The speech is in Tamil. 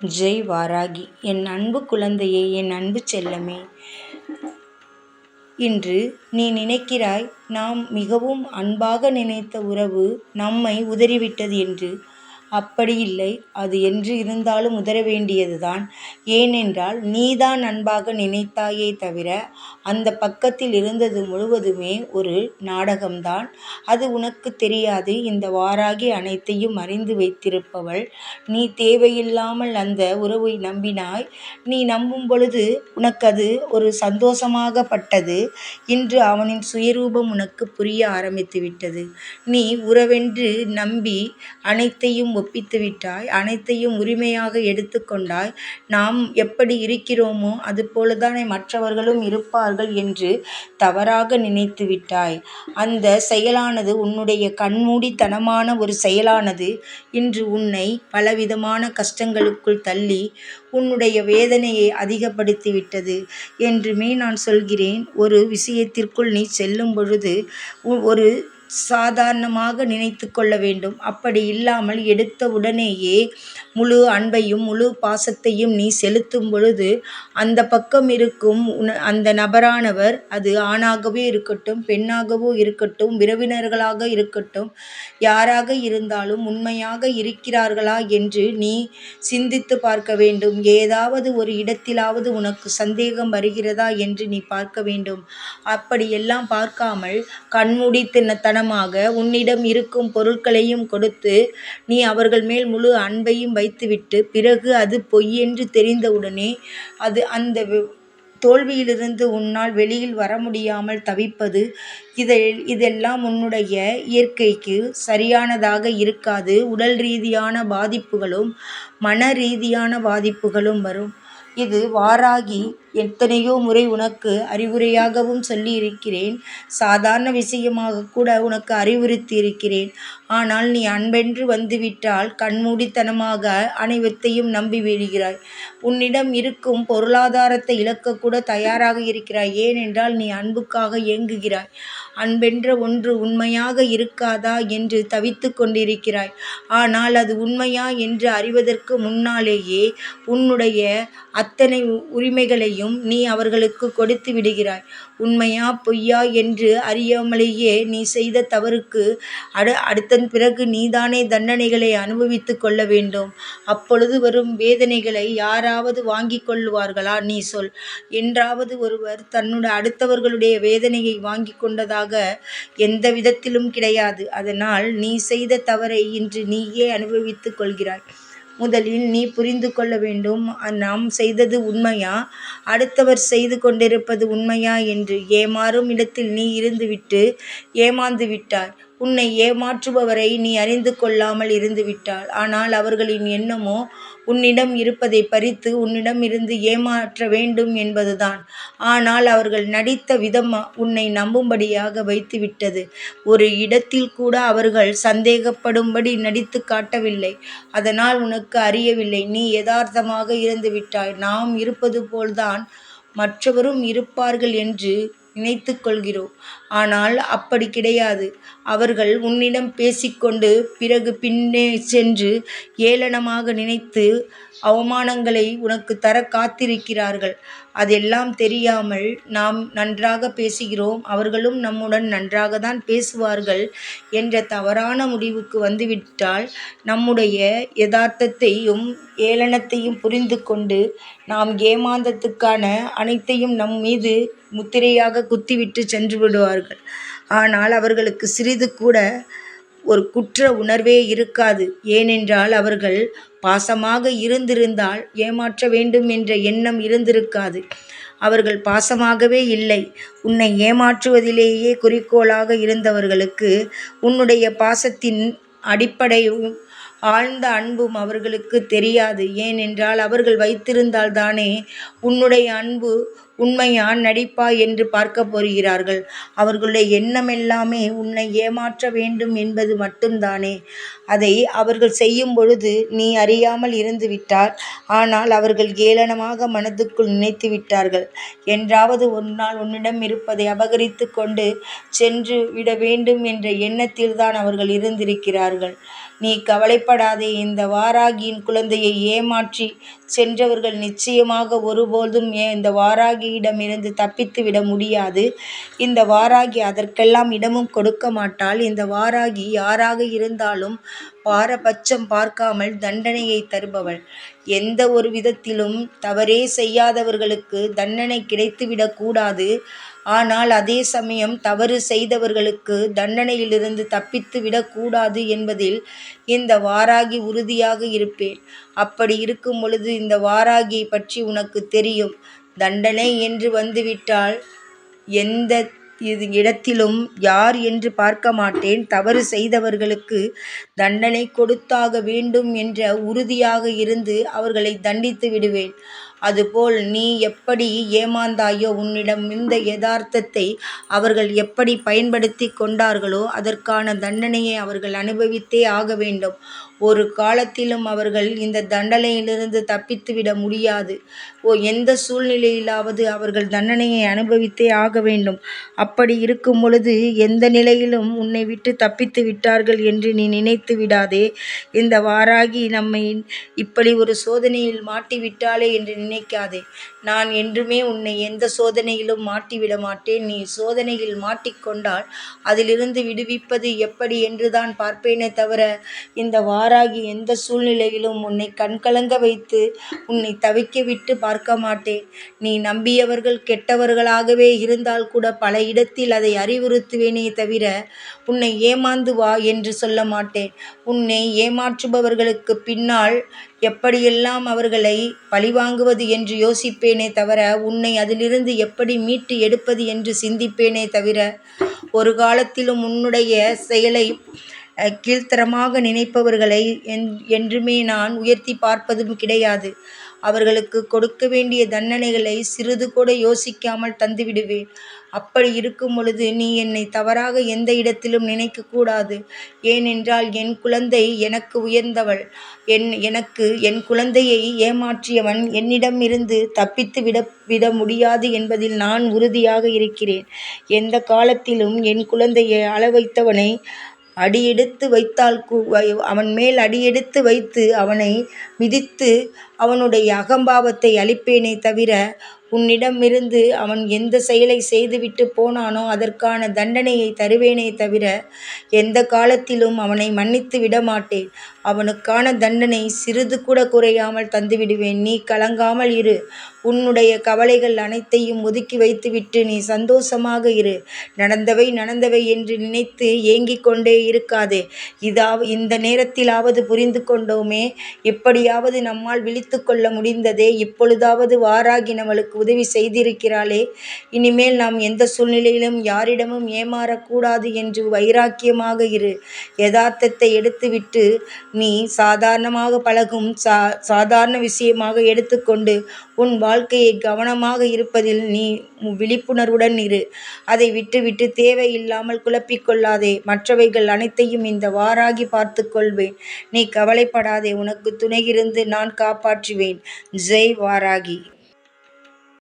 ஜெய் வாராகி. என் அன்பு குழந்தையே என் அன்பு செல்லமே. இன்று நீ நினைக்கிறாய் நாம் மிகவும் அன்பாக நினைத்த உறவு நம்மை உதறிவிட்டது என்று. அப்படி இல்லை. அது என்று இருந்தாலும் உதற வேண்டியதுதான். ஏனென்றால் நீதான் அன்பாக நினைத்தாயே தவிர அந்த பக்கத்தில் இருந்தது முழுவதுமே ஒரு நாடகம்தான். அது உனக்கு தெரியாது. இந்த வாராகி அனைத்தையும் அறிந்து வைத்திருப்பவள். நீ தேவையில்லாமல் அந்த உறவை நம்பினாய். நீ நம்பும் பொழுது உனக்கு அது ஒரு சந்தோஷமாகப்பட்டது இன்று அவனின் சுயரூபம் உனக்கு புரிய ஆரம்பித்து விட்டது நீ உறவென்று நம்பி அனைத்தையும் ஒப்பித்து விட்டாய். அனைத்தையும் உரிமையாக எடுத்துக்கொண்டாய் நாம் எப்படி இருக்கிறோமோ அதுபோலதானே மற்றவர்களும் இருப்பார்கள் என்று தவறாக நினைத்து விட்டாய். அந்த செயலானது உன்னுடைய கண்மூடித்தனமான ஒரு செயலானது. இன்று உன்னை பலவிதமான கஷ்டங்களுக்குள் தள்ளி உன்னுடைய வேதனையை அதிகப்படுத்தி விட்டது என்றுமே நான் சொல்கிறேன். ஒரு விஷயத்திற்குள் நீ செல்லும் பொழுது ஒரு சாதாரணமாக நினைத்து கொள்ள வேண்டும். அப்படி இல்லாமல் எடுத்த உடனேயே முழு அன்பையும் முழு பாசத்தையும் நீ செலுத்தும் பொழுது அந்த பக்கம் இருக்கும் அந்த நபரானவர் அது ஆணாகவே இருக்கட்டும் பெண்ணாகவோ இருக்கட்டும் உறவினர்களாக இருக்கட்டும் யாராக இருந்தாலும் உண்மையாக இருக்கிறார்களா என்று நீ சிந்தித்து பார்க்க வேண்டும். ஏதாவது ஒரு இடத்திலாவது உனக்கு சந்தேகம் வருகிறதா என்று நீ பார்க்க வேண்டும். அப்படியெல்லாம் பார்க்காமல் கண்மூடி கண்மூடித்தன காரணமாக உன்னிடம் இருக்கும் பொருட்களையும் கொடுத்து நீ அவர்கள் மேல் முழு அன்பையும் வைத்துவிட்டு பிறகு அது பொய்யென்று தெரிந்தவுடனே அது அந்த தோல்வியிலிருந்து உன்னால் வெளியில் வர முடியாமல் தவிப்பது இதை இதெல்லாம் உன்னுடைய இயற்கைக்கு சரியானதாக இருக்காது. உடல் ரீதியான பாதிப்புகளும் மன ரீதியான பாதிப்புகளும் வரும். இது வாராகி எத்தனையோ முறை உனக்கு அறிவுரையாகவும் சொல்லி இருக்கிறேன் சாதாரண விஷயமாக கூட உனக்கு அறிவுறுத்தி இருக்கிறேன் ஆனால் நீ அன்பென்று வந்துவிட்டால் கண்மூடித்தனமாக அனைவத்தையும் நம்பி விடுகிறாய். உன்னிடம் இருக்கும் பொருளாதாரத்தை இழக்கக்கூட தயாராக இருக்கிறாய். ஏனென்றால் நீ அன்புக்காக ஏங்குகிறாய். அன்பென்ற ஒன்று உண்மையாக இருக்காதா என்று தவித்து கொண்டிருக்கிறாய். ஆனால் அது உண்மையா என்று அறிவதற்கு முன்னாலேயே உன்னுடைய அத்தனை உரிமைகளையும் நீ அவர்களுக்கு கொடுத்து விடுகிறாய். உண்மையா பொய்யா என்று அறியாமலேயே நீ செய்த தவறுக்கு அடு அடுத்தன் பிறகு நீதானே தண்டனைகளை அனுபவித்து கொள்ள வேண்டும். அப்பொழுது வரும் வேதனைகளை யாராவது வாங்கி கொள்வார்களா நீ சொல். என்றாவது ஒருவர் தன்னுடைய அடுத்தவர்களுடைய வேதனையை வாங்கி கொண்டதாக எந்த விதத்திலும் கிடையாது. அதனால் நீ செய்த தவறை இன்று நீயே அனுபவித்துக் கொள்கிறாய். முதலில் நீ புரிந்து கொள்ள வேண்டும். நாம் செய்தது உண்மையா? அடுத்தவர் செய்து கொண்டிருப்பது உண்மையா? என்று ஏமாறும் இடத்தில் நீ இருந்துவிட்டு ஏமாந்து விட்டாய். உன்னை ஏமாற்றுபவரை நீ அறிந்து கொள்ளாமல் இருந்துவிட்டாள். ஆனால் அவர்களின் எண்ணமோ உன்னிடம் இருப்பதை பறித்து உன்னிடம் இருந்து ஏமாற்ற வேண்டும் என்பதுதான். ஆனால் அவர்கள் நடித்த விதம் உன்னை நம்பும்படியாக வைத்துவிட்டது. ஒரு இடத்தில் கூட அவர்கள் சந்தேகப்படும்படி நடித்து காட்டவில்லை. அதனால் உனக்கு அறியவில்லை. நீ யதார்த்தமாக இருந்துவிட்டாய். நாம் இருப்பது போல்தான் மற்றவரும் இருப்பார்கள் என்று நினைத்து கொள்கிறோம். ஆனால் அப்படி கிடையாது. அவர்கள் உன்னிடம் பேசிக்கொண்டு பிறகு பின்னே சென்று ஏளனமாக நினைத்து அவமானங்களை உனக்கு தர காத்திருக்கிறார்கள். அதெல்லாம் தெரியாமல் நாம் நன்றாக பேசுகிறோம். அவர்களும் நம்முடன் நன்றாக தான் பேசுவார்கள் என்ற தவறான முடிவுக்கு வந்துவிட்டால் நம்முடைய யதார்த்தத்தையும் ஏளனத்தையும் புரிந்து கொண்டு நாம் ஏமாந்தத்துக்கான அனைத்தையும் நம் மீது முத்திரையாக குத்திவிட்டு சென்று விடுவார் விடுவார்கள் ஆனால் அவர்களுக்கு சிறிது கூட ஒரு குற்ற உணர்வே இருக்காது. ஏனென்றால் அவர்கள் பாசமாக இருந்திருந்தால் ஏமாற்ற வேண்டும் என்ற எண்ணம் இருந்திருக்காது. அவர்கள் பாசமாகவே இல்லை. உன்னை ஏமாற்றுவதிலேயே குறிக்கோளாக இருந்தவர்களுக்கு உன்னுடைய பாசத்தின் அடிப்படையும் ஆழ்ந்த அன்பும் அவர்களுக்கு தெரியாது. ஏனென்றால் அவர்கள் வைத்திருந்தால் தானே உன்னுடைய அன்பு உண்மையா நடிப்பா என்று பார்க்க போகிறார்கள். அவர்களுடைய எண்ணம் எல்லாமே உன்னை ஏமாற்ற வேண்டும் என்பது மட்டும்தானே. அதை அவர்கள் செய்யும் பொழுது நீ அறியாமல் இருந்து விட்டார். ஆனால் அவர்கள் ஏளனமாக மனதுக்குள் நினைத்து விட்டார்கள். என்றாவது ஒரு நாள் உன்னிடம் இருப்பதை அபகரித்து கொண்டு சென்று விட வேண்டும் என்ற எண்ணத்தில்தான் அவர்கள் இருந்திருக்கிறார்கள். நீ கவலைப்படாதே. இந்த வாராகியின் குழந்தையை ஏமாற்றி சென்றவர்கள் நிச்சயமாக ஒருபோதும் இந்த வாராகி வாராகியிடமிருந்து தப்பித்து விட முடியாது. இந்த வாராகி அதற்கெல்லாம் இடமும் கொடுக்க மாட்டாள். இந்த வாராகி யாராக இருந்தாலும் பாரபட்சம் பார்க்காமல் தண்டனையை தருபவள். எந்த ஒரு விதத்திலும் தவறே செய்யாதவர்களுக்கு தண்டனை கிடைத்துவிடக் கூடாது. ஆனால் அதே சமயம் தவறு செய்தவர்களுக்கு தண்டனையிலிருந்து தப்பித்து விடக்கூடாது என்பதில் இந்த வாராகி உறுதியாக இருப்பேன். அப்படி இருக்கும் பொழுது இந்த வாராகியை பற்றி உனக்கு தெரியும். தண்டனை என்று வந்துவிட்டால் எந்த இது இடத்திலும் யார் என்று பார்க்க மாட்டேன். தவறு செய்தவர்களுக்கு தண்டனை கொடுத்தாக வேண்டும் என்ற உறுதியாக இருந்து அவர்களை தண்டித்து விடுவேன். அதுபோல் நீ எப்படி ஏமாந்தாயோ உன்னிடம் இந்த யதார்த்தத்தை அவர்கள் எப்படி பயன்படுத்தி கொண்டார்களோ அதற்கான தண்டனையை அவர்கள் அனுபவித்தே ஆக வேண்டும். ஒரு காலத்திலும் அவர்கள் இந்த தண்டனையிலிருந்து தப்பித்துவிட முடியாது. ஓ எந்த சூழ்நிலையிலாவது அவர்கள் தண்டனையை அனுபவித்தே ஆக வேண்டும். அப்படி இருக்கும் பொழுது எந்த நிலையிலும் உன்னை விட்டு தப்பித்து விட்டார்கள் என்று நீ நினைத்து விடாதே. இந்த வாராகி நம்மை இப்படி ஒரு சோதனையில் மாட்டிவிட்டாளே என்று நினை நினைக்காதே நான் என்றுமே உன்னை எந்த சோதனையிலும் மாட்டிவிட மாட்டேன் நீ சோதனையில் மாட்டிக்கொண்டால் அதிலிருந்து விடுவிப்பது எப்படி என்றுதான் பார்ப்பேனே தவிர இந்த வாராகி எந்த சூழ்நிலையிலும் உன்னை கண்கலங்க வைத்து உன்னை தவிக்க விட்டு பார்க்க மாட்டேன் நீ நம்பியவர்கள் கெட்டவர்களாகவே இருந்தால் கூட பல இடத்தில் அதை அறிவுறுத்துவேனே தவிர உன்னை ஏமாந்து வா என்று சொல்ல மாட்டேன் உன்னை ஏமாற்றுபவர்களுக்கு பின்னால் எப்படியெல்லாம் அவர்களை பழிவாங்குவது என்று யோசிப்பேன் தவிர உன்னை அதிலிருந்து எப்படி மீட்டு எடுப்பது என்று சிந்திப்பேனே தவிர ஒரு காலத்திலும் உன்னுடைய செயலை கீழ்த்தரமாக நினைப்பவர்களை என்றுமே நான் உயர்த்தி பார்ப்பதும் கிடையாது. அவர்களுக்கு கொடுக்க வேண்டிய தண்டனைகளை சிறிது கூட யோசிக்காமல் தந்துவிடுவேன். அப்படி இருக்கும் பொழுது நீ என்னை தவறாக எந்த இடத்திலும் நினைக்கக்கூடாது. ஏனென்றால் என் குழந்தை எனக்கு உயர்ந்தவள். என் எனக்கு என் குழந்தையை ஏமாற்றியவன் என்னிடம் இருந்து தப்பித்து விட விட முடியாது என்பதில் நான் உறுதியாக இருக்கிறேன். எந்த காலத்திலும் என் குழந்தையை அளவைத்தவனை அடியெடுத்து வைத்தால் அவன் மேல் அடியெடுத்து வைத்து அவனை மிதித்து அவனுடைய அகம்பாவத்தை அழிப்பேனே தவிர உன்னிடமிருந்து அவன் எந்த செயலை செய்துவிட்டு போனானோ அதற்கான தண்டனையை தருவேனே தவிர எந்த காலத்திலும் அவனை மன்னித்து விடமாட்டேன். அவனுக்கான தண்டனை சிறிது கூட குறையாமல் தந்துவிடுவேன். நீ கலங்காமல் இரு. உன்னுடைய கவலைகள் அனைத்தையும் ஒதுக்கி வைத்துவிட்டு நீ சந்தோஷமாக இரு. நடந்தவை நடந்தவை என்று நினைத்து ஏங்கிக் கொண்டே இருக்காதே. இதா இந்த நேரத்திலாவது புரிந்து கொண்டோமே. எப்படியாவது நம்மால் விழித்து கொள்ள முடிந்ததே. இப்பொழுதாவது வாராகினவளுக்கு எங்களுக்கு உதவி செய்திருக்கிறாளே. இனிமேல் நாம் எந்த சூழ்நிலையிலும் யாரிடமும் ஏமாறக்கூடாது என்று வைராக்கியமாக இரு. யதார்த்தத்தை எடுத்துவிட்டு நீ சாதாரணமாக பழகும் சா சாதாரண விஷயமாக எடுத்துக்கொண்டு உன் வாழ்க்கையை கவனமாக இருப்பதில் நீ விழிப்புணர்வுடன் இரு. அதை விட்டுவிட்டு தேவையில்லாமல் குழப்பிக்கொள்ளாதே. மற்றவைகள் அனைத்தையும் இந்த வாராகி பார்த்து கொள்வேன் நீ கவலைப்படாதே. உனக்கு துணை இருந்து நான் காப்பாற்றுவேன். ஜெய் வாராகி.